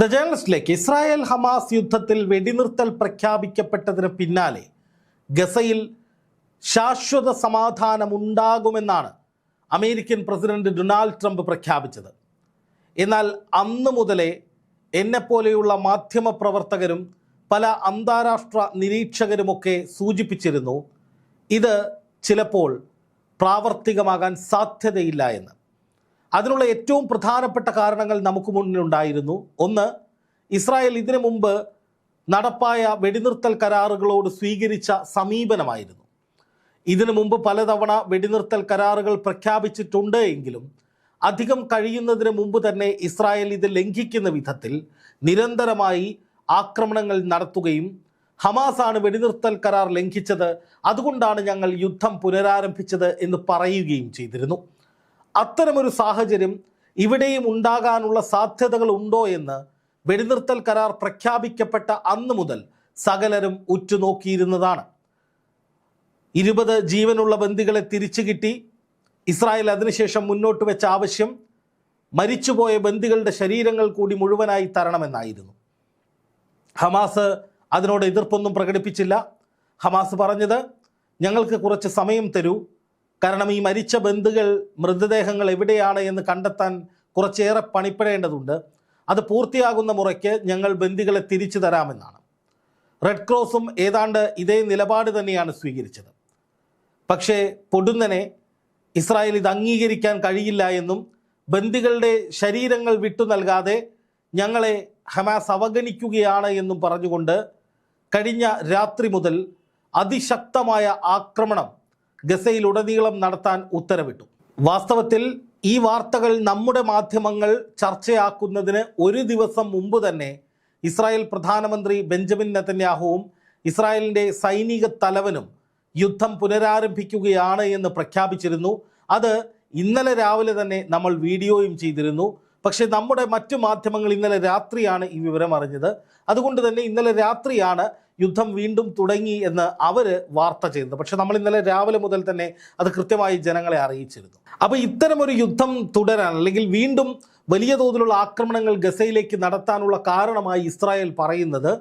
The ജേണലിസ്റ്റിലേക്ക് Israel Hamas യുദ്ധത്തിൽ വെടിനിർത്തൽ പ്രഖ്യാപിക്കപ്പെട്ടതിന് പിന്നാലെ ഗസയിൽ ശാശ്വത സമാധാനമുണ്ടാകുമെന്നാണ് അമേരിക്കൻ പ്രസിഡന്റ് ഡൊണാൾഡ് ട്രംപ് പ്രഖ്യാപിച്ചത്. എന്നാൽ അന്ന് മുതലേ എന്നെപ്പോലെയുള്ള മാധ്യമപ്രവർത്തകരും പല അന്താരാഷ്ട്ര നിരീക്ഷകരുമൊക്കെ സൂചിപ്പിച്ചിരുന്നു ഇത് ചിലപ്പോൾ പ്രാവർത്തികമാകാൻ സാധ്യതയില്ല എന്ന്. അതിനുള്ള ഏറ്റവും പ്രധാനപ്പെട്ട കാരണങ്ങൾ നമുക്ക് മുന്നിലുണ്ടായിരുന്നു. ഒന്ന് ഇസ്രായേൽ ഇതിനു മുമ്പ് നടപ്പായ വെടിനിർത്തൽ കരാറുകളോട് സ്വീകരിച്ച സമീപനമായിരുന്നു. ഇതിനു മുമ്പ് പലതവണ വെടിനിർത്തൽ കരാറുകൾ പ്രഖ്യാപിച്ചിട്ടുണ്ട് എങ്കിലും അധികം കഴിയുന്നതിന് മുമ്പ് തന്നെ ഇസ്രായേൽ ഇത് ലംഘിക്കുന്ന വിധത്തിൽ നിരന്തരമായി ആക്രമണങ്ങൾ നടത്തുകയും ഹമാസാണ് വെടിനിർത്തൽ കരാർ ലംഘിച്ചത്. അതുകൊണ്ടാണ് ഞങ്ങൾ യുദ്ധം പുനരാരംഭിച്ചത് എന്ന് പറയുകയും ചെയ്തിരുന്നു. അത്തരമൊരു സാഹചര്യം ഇവിടെയും ഉണ്ടാകാനുള്ള സാധ്യതകൾ ഉണ്ടോ എന്ന് വെടിനിർത്തൽ കരാർ പ്രഖ്യാപിക്കപ്പെട്ട അന്ന് മുതൽ സകലരും ഉറ്റുനോക്കിയിരുന്നതാണ്. ഇരുപത് ജീവനുള്ള ബന്ദികളെ തിരിച്ചു കിട്ടി. ഇസ്രായേൽ അതിനുശേഷം മുന്നോട്ട് വെച്ച ആവശ്യം മരിച്ചുപോയ ബന്ദികളുടെ ശരീരങ്ങൾ കൂടി മുഴുവനായി തരണമെന്നായിരുന്നു. ഹമാസ് അതിനോട് എതിർപ്പൊന്നും പ്രകടിപ്പിച്ചില്ല. ഹമാസ് പറഞ്ഞത് ഞങ്ങൾക്ക് കുറച്ച് സമയം തരൂ. കാരണം ഈ മരിച്ച ബന്ധുകൾ മൃതദേഹങ്ങൾ എവിടെയാണ് എന്ന് കണ്ടെത്താൻ കുറച്ചേറെ പണിപ്പെടേണ്ടതുണ്ട്. അത് പൂർത്തിയാകുന്ന മുറയ്ക്ക് ഞങ്ങൾ ബന്ദികളെ തിരിച്ചു തരാമെന്നാണ്. റെഡ് ക്രോസും ഏതാണ്ട് ഇതേ നിലപാട് തന്നെയാണ് സ്വീകരിച്ചത്. പക്ഷേ പൊടുന്നനെ ഇസ്രായേൽ ഇത് അംഗീകരിക്കാൻ കഴിയില്ല എന്നും ബന്ദികളുടെ ശരീരങ്ങൾ വിട്ടു നൽകാതെ ഞങ്ങളെ ഹമാസ് അവഗണിക്കുകയാണ് എന്നും പറഞ്ഞുകൊണ്ട് കഴിഞ്ഞ രാത്രി മുതൽ അതിശക്തമായ ആക്രമണം ഗസയിലുടനീളം നടത്താൻ ഉത്തരവിട്ടു. വാസ്തവത്തിൽ ഈ വാർത്തകൾ നമ്മുടെ മാധ്യമങ്ങൾ ചർച്ചയാക്കുന്നതിന് ഒരു ദിവസം മുമ്പ് തന്നെ ഇസ്രായേൽ പ്രധാനമന്ത്രി ബെഞ്ചമിൻ നെതന്യാഹുവും ഇസ്രായേലിന്റെ സൈനിക തലവനും യുദ്ധം പുനരാരംഭിക്കുകയാണ് എന്ന് പ്രഖ്യാപിച്ചിരുന്നു. അത് ഇന്നലെ രാവിലെ തന്നെ നമ്മൾ വീഡിയോയും ചെയ്തിരുന്നു. പക്ഷേ നമ്മുടെ മറ്റു മാധ്യമങ്ങൾ ഇന്നലെ രാത്രിയാണ് ഈ വിവരം അറിഞ്ഞത്. അതുകൊണ്ട് തന്നെ ഇന്നലെ രാത്രിയാണ് യുദ്ധം വീണ്ടും തുടങ്ങി എന്ന് അവർ വാർത്ത ചെയ്തത് പക്ഷെ നമ്മൾ ഇന്നലെ രാവിലെ മുതൽ തന്നെ അത് കൃത്യമായി ജനങ്ങളെ അറിയിച്ചിരുന്നു. അപ്പോൾ ഇത്തരമൊരു യുദ്ധം തുടരാൻ അല്ലെങ്കിൽ വീണ്ടും വലിയ തോതിലുള്ള ആക്രമണങ്ങൾ ഗസയിലേക്ക് നടത്താനുള്ള കാരണമായി ഇസ്രായേൽ പറയുന്നത്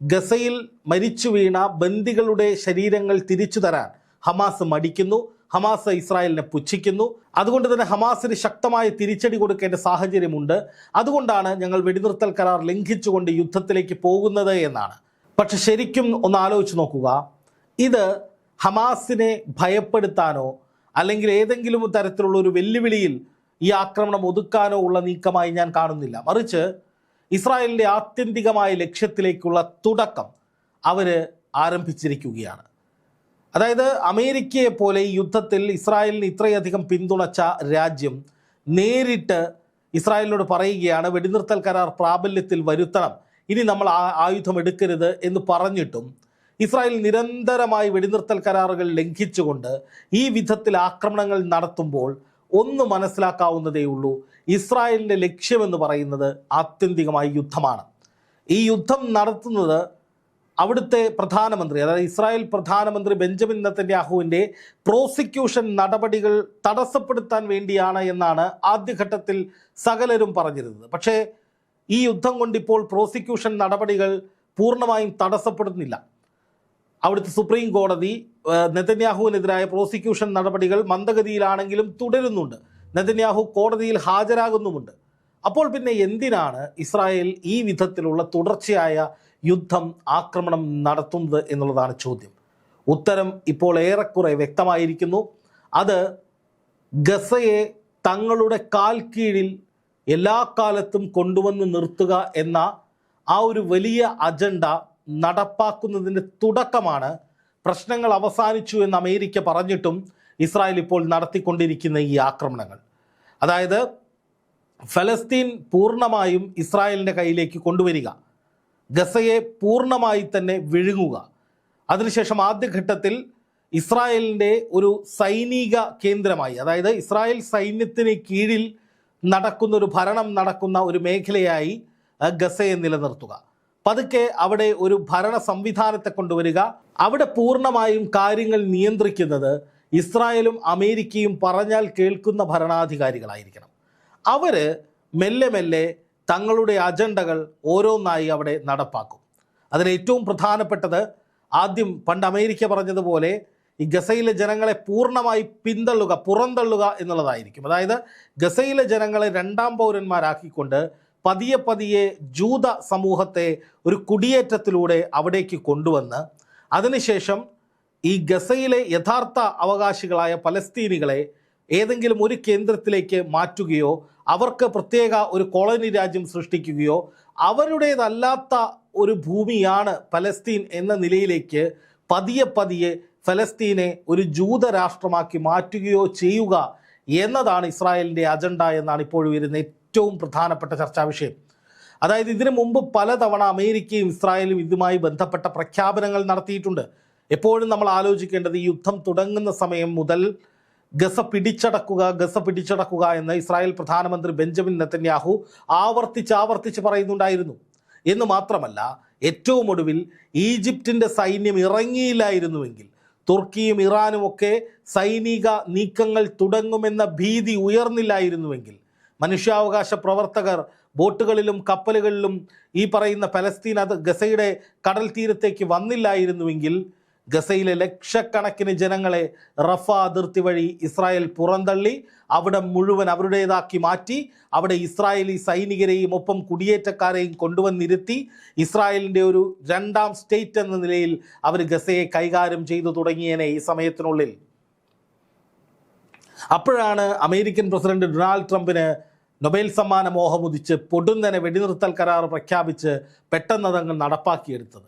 ഗസയിൽ മരിച്ചു വീണ ബന്ദികളുടെ ശരീരങ്ങൾ തിരിച്ചു തരാൻ ഹമാസ് മടിക്കുന്നു ഹമാസ് ഇസ്രായേലിനെ പുച്ഛിക്കുന്നു. അതുകൊണ്ട് തന്നെ ഹമാസിന് ശക്തമായ തിരിച്ചടി കൊടുക്കേണ്ട സാഹചര്യമുണ്ട്. അതുകൊണ്ടാണ് ഞങ്ങൾ വെടിനിർത്തൽ കരാർ ലംഘിച്ചുകൊണ്ട് യുദ്ധത്തിലേക്ക് പോകുന്നത് എന്നാണ്. പക്ഷെ ശരിക്കും ഒന്ന് ആലോചിച്ച് നോക്കുക. ഇത് ഹമാസിനെ ഭയപ്പെടുത്താനോ അല്ലെങ്കിൽ ഏതെങ്കിലും തരത്തിലുള്ള ഒരു വെല്ലുവിളിയിൽ ഈ ആക്രമണം ഒതുക്കാനോ ഉള്ള നീക്കമായി ഞാൻ കാണുന്നില്ല. മറിച്ച് ഇസ്രായേലിന്റെ ആത്യന്തികമായ ലക്ഷ്യത്തിലേക്കുള്ള തുടക്കം അവർ ആരംഭിച്ചിരിക്കുകയാണ്. അതായത് അമേരിക്കയെ പോലെ ഈ യുദ്ധത്തിൽ ഇസ്രായേലിന് ഇത്രയധികം പിന്തുണച്ച രാജ്യം നേരിട്ട് ഇസ്രായേലിനോട് പറയുകയാണ് വെടിനിർത്തൽ കരാർ പ്രാബല്യത്തിൽ വരുത്തണം. ഇനി നമ്മൾ ആ ആയുധം എടുക്കരുത് എന്ന് പറഞ്ഞിട്ടും ഇസ്രായേൽ നിരന്തരമായി വെടിനിർത്തൽ കരാറുകൾ ലംഘിച്ചുകൊണ്ട് ഈ വിധത്തിൽ ആക്രമണങ്ങൾ നടത്തുമ്പോൾ ഒന്ന് മനസ്സിലാക്കാവുന്നതേ ഉള്ളൂ. ഇസ്രായേലിന്റെ ലക്ഷ്യമെന്ന് പറയുന്നത് ആത്യന്തികമായി യുദ്ധമാണ്. ഈ യുദ്ധം നടത്തുന്നത് അവിടുത്തെ പ്രധാനമന്ത്രി അതായത് ഇസ്രായേൽ പ്രധാനമന്ത്രി ബെഞ്ചമിൻ നത്തന്യാഹുവിന്റെ പ്രോസിക്യൂഷൻ നടപടികൾ തടസ്സപ്പെടുത്താൻ വേണ്ടിയാണ് എന്നാണ് ആദ്യഘട്ടത്തിൽ സകലരും പറഞ്ഞിരുന്നത്. പക്ഷേ ഈ യുദ്ധം കൊണ്ടിപ്പോൾ പ്രോസിക്യൂഷൻ നടപടികൾ പൂർണമായും തടസ്സപ്പെടുന്നില്ല. അവിടുത്തെ സുപ്രീം കോടതി നെതന്യാഹുവിനെതിരായ പ്രോസിക്യൂഷൻ നടപടികൾ മന്ദഗതിയിലാണെങ്കിലും തുടരുന്നുണ്ട്. നെതന്യാഹു കോടതിയിൽ ഹാജരാകുന്നുമുണ്ട്. അപ്പോൾ പിന്നെ എന്തിനാണ് ഇസ്രായേൽ ഈ വിധത്തിലുള്ള തുടർച്ചയായ യുദ്ധം ആക്രമണം നടത്തുന്നത് എന്നുള്ളതാണ് ചോദ്യം. ഉത്തരം ഇപ്പോൾ ഏറെക്കുറെ വ്യക്തമായിരിക്കുന്നു. അത് ഗസയെ തങ്ങളുടെ കാൽ കീഴിൽ എല്ലാ കാലത്തും കൊണ്ടുവന്ന് നിർത്തുക എന്ന ആ ഒരു വലിയ അജണ്ട നടപ്പാക്കുന്നതിന്റെ തുടക്കമാണ്. പ്രശ്നങ്ങൾ അവസാനിച്ചു എന്ന് അമേരിക്ക പറഞ്ഞിട്ടും ഇസ്രായേൽ ഇപ്പോൾ നടത്തിക്കൊണ്ടിരിക്കുന്ന ഈ ആക്രമണങ്ങൾ. അതായത് ഫലസ്തീൻ പൂർണമായും ഇസ്രായേലിന്റെ കയ്യിലേക്ക് കൊണ്ടുവരിക ഗസയെ പൂർണമായി തന്നെ വിഴുങ്ങുക. അതിനുശേഷം ആദ്യഘട്ടത്തിൽ ഇസ്രായേലിന്റെ ഒരു സൈനിക കേന്ദ്രമായി അതായത് ഇസ്രായേൽ സൈന്യത്തിന് കീഴിൽ നടക്കുന്ന ഒരു ഭരണം നടക്കുന്ന ഒരു മേഖലയായി ഗസയെ നിലനിർത്തുക. പതുക്കെ അവിടെ ഒരു ഭരണ സംവിധാനത്തെ കൊണ്ടുവരിക. അവിടെ പൂർണമായും കാര്യങ്ങൾ നിയന്ത്രിക്കുന്നത് ഇസ്രായേലും അമേരിക്കയും പറഞ്ഞാൽ കേൾക്കുന്ന ഭരണാധികാരികളായിരിക്കണം. അവർ മെല്ലെ മെല്ലെ തങ്ങളുടെ അജണ്ടകൾ ഓരോന്നായി അവിടെ നടപ്പാക്കും. അതിലേറ്റവും പ്രധാനപ്പെട്ടത് ആദ്യം പണ്ട് അമേരിക്ക പറഞ്ഞതുപോലെ ഈ ഗസയിലെ ജനങ്ങളെ പൂർണമായി പിന്തള്ളുക പുറന്തള്ളുക എന്നുള്ളതായിരിക്കും. അതായത് ഗസയിലെ ജനങ്ങളെ രണ്ടാം പൗരന്മാരാക്കിക്കൊണ്ട് പതിയെ പതിയെ ജൂത സമൂഹത്തെ ഒരു കുടിയേറ്റത്തിലൂടെ അവിടേക്ക് കൊണ്ടുവന്ന് അതിനുശേഷം ഈ ഗസയിലെ യഥാർത്ഥ അവകാശികളായ പലസ്തീനികളെ ഏതെങ്കിലും ഒരു കേന്ദ്രത്തിലേക്ക് മാറ്റുകയോ അവർക്ക് പ്രത്യേക ഒരു കോളനി രാജ്യം സൃഷ്ടിക്കുകയോ അവരുടേതല്ലാത്ത ഒരു ഭൂമിയാണ് പലസ്തീൻ എന്ന നിലയിലേക്ക് പതിയെ പതിയെ ഫലസ്തീനെ ഒരു ജൂത രാഷ്ട്രമാക്കി മാറ്റുകയോ ചെയ്യുക എന്നതാണ് ഇസ്രായേലിന്റെ അജണ്ട എന്നാണ് ഇപ്പോൾ വരുന്ന ഏറ്റവും പ്രധാനപ്പെട്ട ചർച്ചാ വിഷയം. അതായത് ഇതിനു മുമ്പ് പലതവണ അമേരിക്കയും ഇസ്രായേലും ഇതുമായി ബന്ധപ്പെട്ട പ്രഖ്യാപനങ്ങൾ നടത്തിയിട്ടുണ്ട്. എപ്പോഴും നമ്മൾ ആലോചിക്കേണ്ടത് ഈ യുദ്ധം തുടങ്ങുന്ന സമയം മുതൽ ഗസ പിടിച്ചടക്കുക ഗസ പിടിച്ചടക്കുക എന്ന് ഇസ്രായേൽ പ്രധാനമന്ത്രി ബെഞ്ചമിൻ നെത്തന്യാഹു ആവർത്തിച്ച് ആവർത്തിച്ച് പറയുന്നുണ്ടായിരുന്നു. എന്ന് മാത്രമല്ല ഏറ്റവും ഒടുവിൽ ഈജിപ്തിന്റെ സൈന്യം ഇറങ്ങിയില്ലായിരുന്നുവെങ്കിൽ തുർക്കിയും ഇറാനും ഒക്കെ സൈനിക നീക്കങ്ങൾ തുടങ്ങുമെന്ന ഭീതി ഉയർന്നില്ലായിരുന്നുവെങ്കിൽ മനുഷ്യാവകാശ പ്രവർത്തകർ ബോട്ടുകളിലും കപ്പലുകളിലും ഈ പറയുന്ന പലസ്തീൻ അത് ഗസയുടെ കടൽ തീരത്തേക്ക് വന്നില്ലായിരുന്നുവെങ്കിൽ ഗസയിലെ ലക്ഷക്കണക്കിന് ജനങ്ങളെ റഫ അതിർത്തി വഴി ഇസ്രായേൽ പുറന്തള്ളി അവിടെ മുഴുവൻ അവരുടേതാക്കി മാറ്റി അവിടെ ഇസ്രായേലി സൈനികരെയും ഒപ്പം കുടിയേറ്റക്കാരെയും കൊണ്ടുവന്നിരുത്തി ഇസ്രായേലിന്റെ ഒരു രണ്ടാം സ്റ്റേറ്റ് എന്ന നിലയിൽ അവർ ഗസയെ കൈകാര്യം ചെയ്തു തുടങ്ങിയേനെ ഈ സമയത്തിനുള്ളിൽ. അപ്പോഴാണ് അമേരിക്കൻ പ്രസിഡന്റ് ഡൊണാൾഡ് ട്രംപിന് നൊബേൽ സമ്മാന മോഹമുദിച്ച് പൊടുന്നനെ വെടിനിർത്തൽ കരാർ പ്രഖ്യാപിച്ച് പെട്ടെന്ന് അതങ്ങ് നടപ്പാക്കിയെടുത്തത്.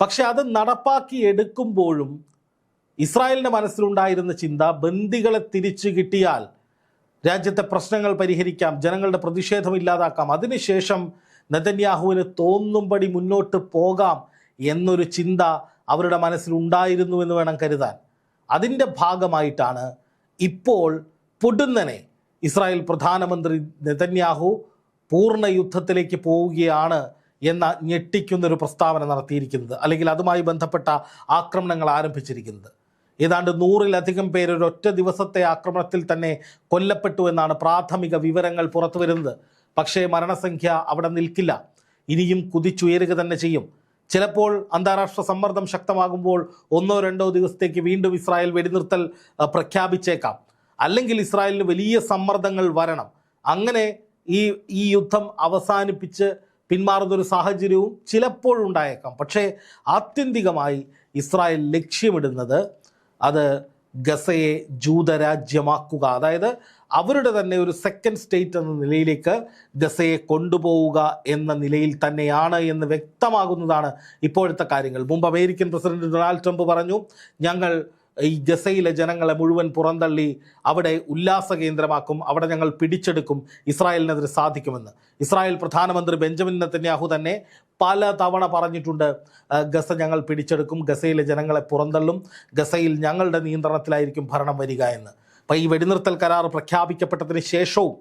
പക്ഷെ അത് നടപ്പാക്കി എടുക്കുമ്പോഴും ഇസ്രായേലിന്റെ മനസ്സിലുണ്ടായിരുന്ന ചിന്ത ബന്ദികളെ തിരിച്ചു കിട്ടിയാൽ രാജ്യത്തെ പ്രശ്നങ്ങൾ പരിഹരിക്കാം ജനങ്ങളുടെ പ്രതിഷേധം ഇല്ലാതാക്കാം അതിനുശേഷം നെതന്യാഹുവിന് തോന്നുംപടി മുന്നോട്ട് പോകാം എന്നൊരു ചിന്ത അവരുടെ മനസ്സിലുണ്ടായിരുന്നു എന്ന് വേണം കരുതാൻ. അതിന്റെ ഭാഗമായിട്ടാണ് ഇപ്പോൾ പൊടുന്നനെ ഇസ്രായേൽ പ്രധാനമന്ത്രി നെതന്യാഹു പൂർണ യുദ്ധത്തിലേക്ക് പോവുകയാണ് എന്ന ഞെട്ടിക്കുന്നൊരു പ്രസ്താവന നടത്തിയിരിക്കുന്നത് അല്ലെങ്കിൽ അതുമായി ബന്ധപ്പെട്ട ആക്രമണങ്ങൾ ആരംഭിച്ചിരിക്കുന്നത്. ഏതാണ്ട് നൂറിലധികം പേര് ഒരൊറ്റ ദിവസത്തെ ആക്രമണത്തിൽ തന്നെ കൊല്ലപ്പെട്ടു എന്നാണ് പ്രാഥമിക വിവരങ്ങൾ പുറത്തു വരുന്നത് പക്ഷേ മരണസംഖ്യ അവിടെ നിൽക്കില്ല. ഇനിയും കുതിച്ചുയരുക തന്നെ ചെയ്യും. ചിലപ്പോൾ അന്താരാഷ്ട്ര സമ്മർദ്ദം ശക്തമാകുമ്പോൾ ഒന്നോ രണ്ടോ ദിവസത്തേക്ക് വീണ്ടും ഇസ്രായേൽ വെടിനിർത്തൽ പ്രഖ്യാപിച്ചേക്കാം. അല്ലെങ്കിൽ ഇസ്രായേലിന് വലിയ സമ്മർദ്ദങ്ങൾ വരണം. അങ്ങനെ ഈ ഈ യുദ്ധം അവസാനിപ്പിച്ച് പിന്മാറുന്ന ഒരു സാഹചര്യവും ചിലപ്പോഴുണ്ടായേക്കാം. പക്ഷേ ആത്യന്തികമായി ഇസ്രായേൽ ലക്ഷ്യമിടുന്നത് അത് ഗസയെ ജൂതരാജ്യമാക്കുക. അതായത് അവരുടെ തന്നെ ഒരു സെക്കൻഡ് സ്റ്റേറ്റ് എന്ന നിലയിലേക്ക് ഗസയെ കൊണ്ടുപോവുക എന്ന നിലയിൽ തന്നെയാണ് എന്ന് വ്യക്തമാകുന്നതാണ് ഇപ്പോഴത്തെ കാര്യങ്ങൾ. മുമ്പ് അമേരിക്കൻ പ്രസിഡന്റ് ഡൊണാൾഡ് ട്രംപ് പറഞ്ഞു ഞങ്ങൾ ഈ ഗസയിലെ ജനങ്ങളെ മുഴുവൻ പുറന്തള്ളി അവിടെ ഉല്ലാസ കേന്ദ്രമാക്കും അവിടെ ഞങ്ങൾ പിടിച്ചെടുക്കും ഇസ്രായേലിനെതിരെ സാധിക്കുമെന്ന്. ഇസ്രായേൽ പ്രധാനമന്ത്രി ബെഞ്ചമിൻ നെത്തന്യാഹു തന്നെ പല തവണ പറഞ്ഞിട്ടുണ്ട് ഗസ ഞങ്ങൾ പിടിച്ചെടുക്കും ഗസയിലെ ജനങ്ങളെ പുറന്തള്ളും ഗസയിൽ ഞങ്ങളുടെ നിയന്ത്രണത്തിലായിരിക്കും ഭരണം വരിക എന്ന്. അപ്പോൾ ഈ വെടിനിർത്തൽ കരാർ പ്രഖ്യാപിക്കപ്പെട്ടതിന് ശേഷവും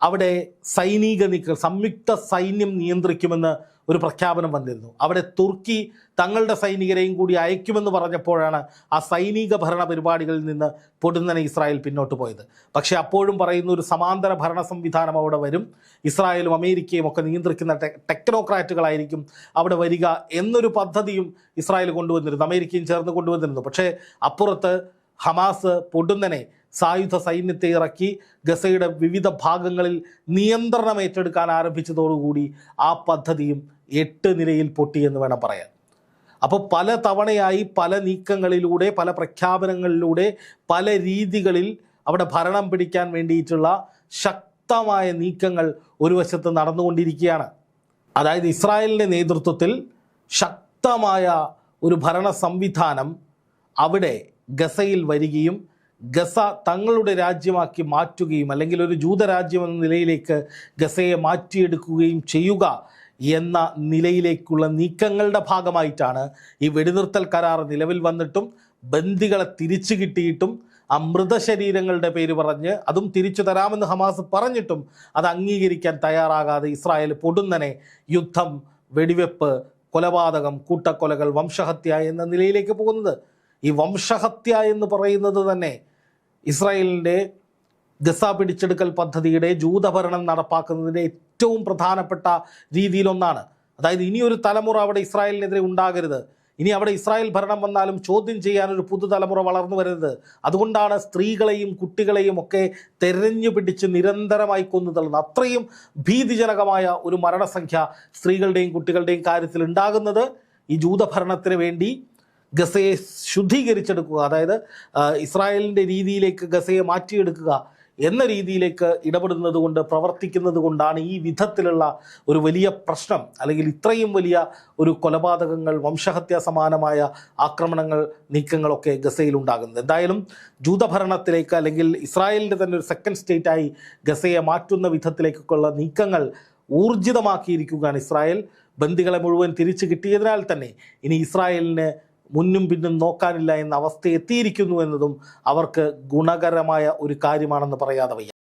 അവിടെ സൈനിക നീക്കം സംയുക്ത സൈന്യം നിയന്ത്രിക്കുമെന്ന് ഒരു പ്രഖ്യാപനം വന്നിരുന്നു. അവിടെ തുർക്കി തങ്ങളുടെ സൈനികരെയും കൂടി അയക്കുമെന്ന് പറഞ്ഞപ്പോഴാണ് ആ സൈനിക ഭരണ പരിപാടികളിൽ നിന്ന് പൊടുന്നനെ ഇസ്രായേൽ പിന്നോട്ട് പോയത്. പക്ഷേ അപ്പോഴും പറയുന്ന ഒരു സമാന്തര ഭരണ സംവിധാനം അവിടെ വരും. ഇസ്രായേലും അമേരിക്കയും ഒക്കെ നിയന്ത്രിക്കുന്ന ടെക്നോക്രാറ്റുകളായിരിക്കും അവിടെ വരിക എന്നൊരു പദ്ധതിയും ഇസ്രായേൽ കൊണ്ടുവന്നിരുന്നു. അമേരിക്കയും ചേർന്ന് കൊണ്ടുവന്നിരുന്നു. പക്ഷേ അപ്പുറത്ത് ഹമാസ് പൊടുന്നനെ സായുധ സൈന്യത്തെ ഇറക്കി ഗസയുടെ വിവിധ ഭാഗങ്ങളിൽ നിയന്ത്രണം ഏറ്റെടുക്കാൻ ആരംഭിച്ചതോടുകൂടി ആ പദ്ധതിയും എട്ട് നിലയിൽ പൊട്ടിയെന്ന് വേണം പറയാൻ. അപ്പോൾ പല തവണയായി പല നീക്കങ്ങളിലൂടെ പല പ്രഖ്യാപനങ്ങളിലൂടെ പല രീതികളിൽ അവിടെ ഭരണം പിടിക്കാൻ വേണ്ടിയിട്ടുള്ള ശക്തമായ നീക്കങ്ങൾ ഒരു വശത്ത് നടന്നുകൊണ്ടിരിക്കുകയാണ്. അതായത് ഇസ്രായേലിന്റെ നേതൃത്വത്തിൽ ശക്തമായ ഒരു ഭരണ സംവിധാനം അവിടെ ഗസയിൽ വരികയും ഗസ തങ്ങളുടെ രാജ്യമാക്കി മാറ്റുകയും അല്ലെങ്കിൽ ഒരു ജൂതരാജ്യം എന്ന നിലയിലേക്ക് ഗസയെ മാറ്റിയെടുക്കുകയും ചെയ്യുക എന്ന നിലയിലേക്കുള്ള നീക്കങ്ങളുടെ ഭാഗമായിട്ടാണ് ഈ വെടിനിർത്തൽ കരാർ നിലവിൽ വന്നിട്ടും ബന്ദികളെ തിരിച്ചു കിട്ടിയിട്ടും ആ മൃതശരീരങ്ങളുടെ പേര് പറഞ്ഞ് അതും തിരിച്ചു തരാമെന്ന് ഹമാസ് പറഞ്ഞിട്ടും അത് അംഗീകരിക്കാൻ തയ്യാറാകാതെ ഇസ്രായേൽ പൊടുന്നനെ യുദ്ധം വെടിവെപ്പ് കൊലപാതകം കൂട്ടക്കൊലകൾ വംശഹത്യ എന്ന നിലയിലേക്ക് പോകുന്നത്. ഈ വംശഹത്യ എന്ന് പറയുന്നത് തന്നെ ഇസ്രായേലിന്റെ ഗസ പിടിച്ചെടുക്കൽ പദ്ധതിയുടെ ജൂതഭരണം നടപ്പാക്കുന്നതിന്റെ ഏറ്റവും പ്രധാനപ്പെട്ട രീതിയിലൊന്നാണ്. അതായത് ഇനിയൊരു തലമുറ അവിടെ ഇസ്രായേലിനെതിരെ ഉണ്ടാകരുത്. ഇനി അവിടെ ഇസ്രായേൽ ഭരണം വന്നാലും ചോദ്യം ചെയ്യാൻ ഒരു പുതുതലമുറ വളർന്നു വരരുത്. അതുകൊണ്ടാണ് സ്ത്രീകളെയും കുട്ടികളെയും ഒക്കെ തെരഞ്ഞു പിടിച്ച് നിരന്തരമായി കൊന്നു തള്ളുന്നത്. അത്രയും ഭീതിജനകമായ ഒരു മരണസംഖ്യ സ്ത്രീകളുടെയും കുട്ടികളുടെയും കാര്യത്തിൽ ഉണ്ടാകുന്നത് ഈ ജൂതഭരണത്തിന് വേണ്ടി ഗസയെ ശുദ്ധീകരിച്ചെടുക്കുക അതായത് ഇസ്രായേലിന്റെ രീതിയിലേക്ക് ഗസയെ മാറ്റിയെടുക്കുക എന്ന രീതിയിലേക്ക് ഇടപെടുന്നത് കൊണ്ട് പ്രവർത്തിക്കുന്നത് കൊണ്ടാണ് ഈ വിധത്തിലുള്ള ഒരു വലിയ പ്രശ്നം അല്ലെങ്കിൽ ഇത്രയും വലിയ ഒരു കൊലപാതകങ്ങൾ വംശഹത്യ സമാനമായ ആക്രമണങ്ങൾ നീക്കങ്ങളൊക്കെ ഗസയിൽ ഉണ്ടാകുന്നത് എന്തായാലും ജൂതഭരണത്തിലേക്ക് അല്ലെങ്കിൽ ഇസ്രായേലിന്റെ തന്നെ ഒരു സെക്കൻഡ് സ്റ്റേറ്റായി ഗസയെ മാറ്റുന്ന വിധത്തിലേക്കുള്ള നീക്കങ്ങൾ ഊർജിതമാക്കിയിരിക്കുകയാണ് ഇസ്രായേൽ. ബന്ദികളെ മുഴുവൻ തിരിച്ചു കിട്ടിയതിനാൽ തന്നെ ഇനി ഇസ്രായേലിന് മുന്നും പിന്നും നോക്കാനില്ല എന്ന അവസ്ഥ എത്തിയിരിക്കുന്നു എന്നതും അവർക്ക് ഗുണകരമായ ഒരു കാര്യമാണെന്ന് പറയാതെ വയ്യ.